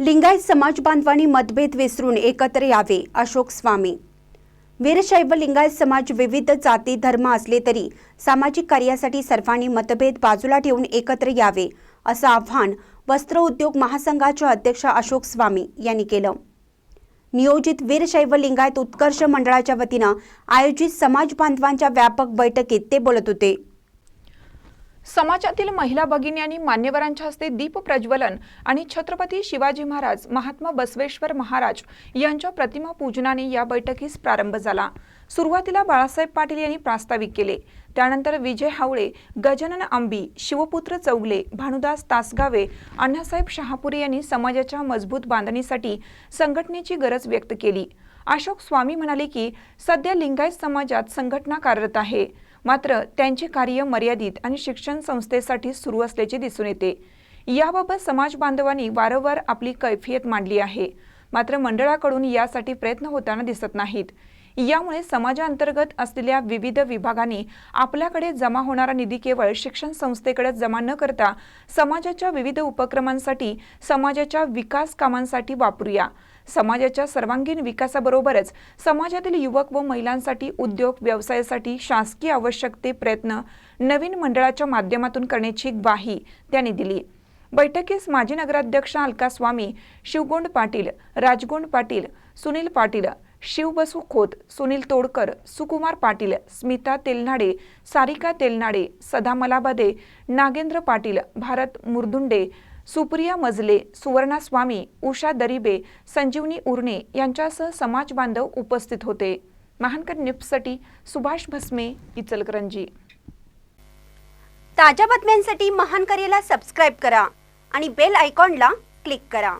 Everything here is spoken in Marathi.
लिंगायत समाज बांधवांनी मतभेद विसरून एकत्र यावे अशोक स्वामी. वीरशैव लिंगायत समाज विविध जाती धर्म असले तरी सामाजिक कार्यासाठी सर्वांनी मतभेद बाजूला ठेवून एकत्र यावे असं आव्हान वस्त्र उद्योग महासंघाच्या अध्यक्ष अशोक स्वामी यांनी केलं. नियोजित वीरशैव लिंगायत उत्कर्ष मंडळाच्या वतीनं आयोजित समाज बांधवांच्या व्यापक बैठकीत ते बोलत होते. समाजातील महिला भगिनी आणि मान्यवरांच्या हस्ते दीप प्रज्वलन आणि छत्रपती शिवाजी महाराज महात्मा बसवेश्वर महाराज यांच्या प्रतिमा पूजनाने या बैठकीस प्रारंभ झाला. सुरुवातीला बाळासाहेब पाटील यांनी प्रास्ताविक केले. त्यानंतर विजय हावळे गजानन आंबी शिवपुत्र चौगले भानुदास तासगावे अण्णासाहेब शहापुरे यांनी समाजाच्या मजबूत बांधणीसाठी संघटनेची गरज व्यक्त केली. अशोक स्वामी म्हणाले की सध्या लिंगायत समाजात संघटना कार्यरत आहे. मात्र त्यांचे कार्य मर्यादित आणि शिक्षण संस्थेसाठी सुरू असल्याचे दिसून येते. याबाबत समाज बांधवांनी वारंवार आपली कैफियत मांडली आहे. मात्र मंडळाकडून यासाठी प्रयत्न होताना दिसत नाहीत. यामुळे समाजाअंतर्गत असलेल्या विविध विभागांनी आपल्याकडे जमा होणारा निधी केवळ शिक्षण संस्थेकडे जमा न करता समाजाच्या विविध उपक्रमांसाठी समाजाच्या विकास कामांसाठी वापरूया. समाजाच्या सर्वांगीण विकासाबरोबरच समाजातील युवक व महिलांसाठी उद्योग व्यवसायासाठी शासकीय आवश्यक ते प्रयत्न नवीन मंडळाच्या माध्यमातून करण्याची ग्वाही त्यांनी दिली. बैठकीस माजी नगराध्यक्ष अलका स्वामी शिवगोंड पाटील राजगोंड पाटील सुनील पाटील शिवबसू खोत सुनील तोडकर सुकुमार पाटील स्मिता तेलनाडे सारिका तेलनाडे सदा मलाबदे नागेंद्र पाटील भारत मुरदुंडे सुप्रिया मजले सुवर्णा स्वामी उषा दरिबे संजीवनी उर्णे यांच्यासह समाज बांधव उपस्थित होते. महानकर निप्ससाठी सुभाष भस्मे इचलकरंजी. ताज्या बातम्यांसाठी महानकरेला सबस्क्राईब करा आणि बेल आयकॉनला क्लिक करा.